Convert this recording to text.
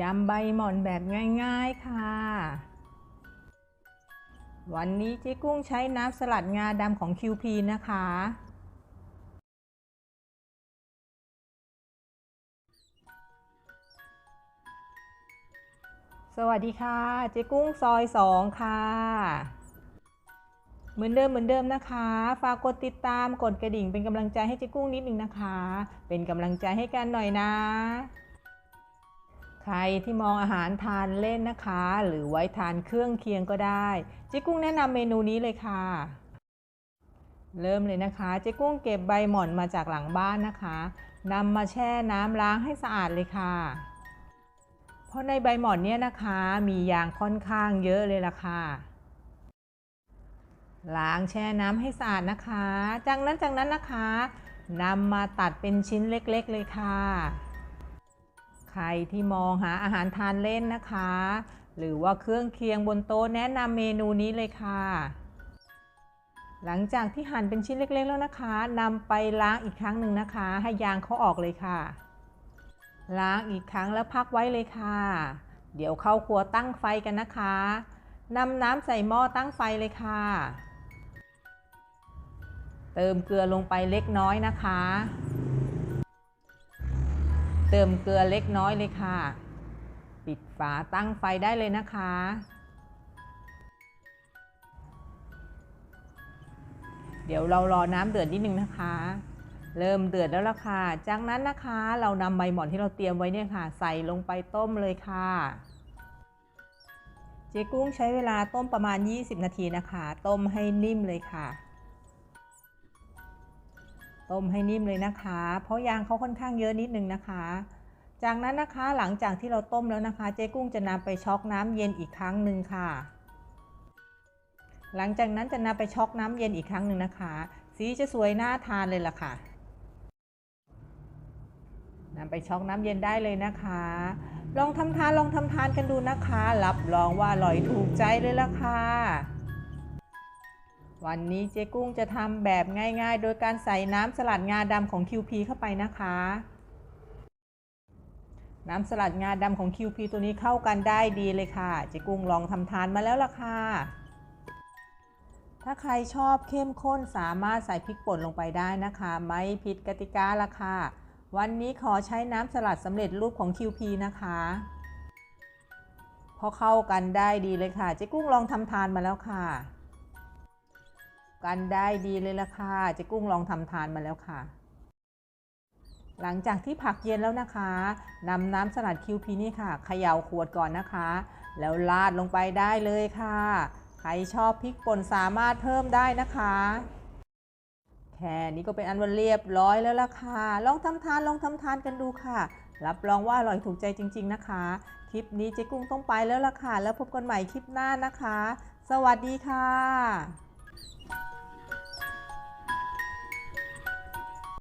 ยำใบหม่อนแบบง่ายๆค่ะ วันนี้เจ๊กุ้งใช้น้ำสลัดงาดำของ QP นะคะ สวัสดีค่ะ เจ๊กุ้งซอย2ค่ะ เหมือนเดิมเหมือนเดิมนะคะ ฝากกดติดตามกดกระดิ่งเป็นกำลังใจให้เจ๊กุ้งนิดนึงนะคะ เป็นกำลังใจให้กันหน่อยนะ ใครที่มองอาหารทานเล่นนะคะ หรือไว้ทานเครื่องเคียงก็ได้เจ๊กุ้งแนะนำเมนูนี้เลยค่ะ เริ่มเลยนะคะเจ๊กุ้งเก็บใบหม่อนมาจากหลังบ้านนะคะนำมาแช่น้ำล้างให้สะอาดเลยค่ะ เพราะในใบหม่อนเนี่ยนะคะมียางค่อนข้างเยอะเลยล่ะค่ะล้างแช่น้ำให้สะอาดนะคะ จากนั้นจากนั้นนะคะนำมาตัดเป็นชิ้นเล็กๆเลยค่ะ ใครที่มองหาอาหารทานเล่นนะคะ หรือว่าเครื่องเคียงบนโต๊ะแนะนำเมนูนี้เลยค่ะ หลังจากที่หั่นเป็นชิ้นเล็กๆแล้วนะคะนำไปล้างอีกครั้งหนึ่งนะคะ ให้ยางเขาออกเลยค่ะ ล้างอีกครั้งแล้วพักไว้เลยค่ะ เดี๋ยวเข้าครัวตั้งไฟกันนะคะนำน้ำใส่หม้อตั้งไฟเลยค่ะ เติมเกลือลงไปเล็กน้อยนะคะ เติมเกลือเล็กน้อยเลยค่ะ ปิดฝาตั้งไฟได้เลยนะคะ เดี๋ยวเรารอน้ำเดือดนิดนึงนะคะ เริ่มเดือดแล้วล่ะค่ะ จากนั้นนะคะเรานำใบหม่อนที่เราเตรียมไว้เนี่ยค่ะ ใส่ลงไปต้มเลยค่ะเจ๊กุ้งใช้เวลาต้มประมาณ 20 นาทีนะคะ ต้มให้นิ่มเลยค่ะ ต้มให้นิ่มเลยนะคะ เพราะยางเขาค่อนข้างเยอะนิดนึงนะคะ จากนั้นนะคะหลังจากที่เราต้มแล้วนะคะ เจ๊กุ้งจะนำไปช็อกน้ำเย็นอีกครั้งหนึ่งค่ะ หลังจากนั้นจะนำไปช็อกน้ำเย็นอีกครั้งหนึ่งนะคะ สีจะสวยน่าทานเลยล่ะค่ะนำไปช็อกน้ำเย็นได้เลยนะคะ ลองทำทานลองทำทานกันดูนะคะ รับรองว่าอร่อยถูกใจเลยล่ะค่ะ วันนี้เจ๊กุ้งจะทำแบบง่ายๆ โดยการใส่น้ำสลัดงาดำของ QP เข้าไปนะคะ น้ำสลัดงาดำของ QP ตัวนี้เข้ากันได้ดีเลยค่ะ เจ๊กุ้งลองทำทานมาแล้วล่ะค่ะ ถ้าใครชอบเข้มข้นสามารถใส่พริกป่นลงไปได้นะคะ ไม่ผิดกติกาละค่ะ วันนี้ขอใช้น้ำสลัดสำเร็จรูปของ QP นะคะเพราะเข้ากันได้ดีเลยค่ะ เจ๊กุ้งลองทำทานมาแล้วค่ะ กันได้ดีเลยละค่ะเจ๊กุ้งลองทำทานมาแล้วค่ะ หลังจากที่ผักเย็นแล้วนะคะนำน้ำสลัด QP นี่ค่ะเขย่าขวดก่อนนะคะ แล้วราดลงไปได้เลยค่ะ ใครชอบพริกป่นสามารถเพิ่มได้นะคะแค่นี้ก็เป็นอันวันเรียบร้อยแล้วล่ะค่ะ ลองทำทานลองทำทานกันดูค่ะ รับรองว่าอร่อยถูกใจจริง ๆนะคะ คลิปนี้เจ๊กุ้งต้องไปแล้วล่ะค่ะ แล้วพบกันใหม่คลิปหน้านะคะ สวัสดีค่ะ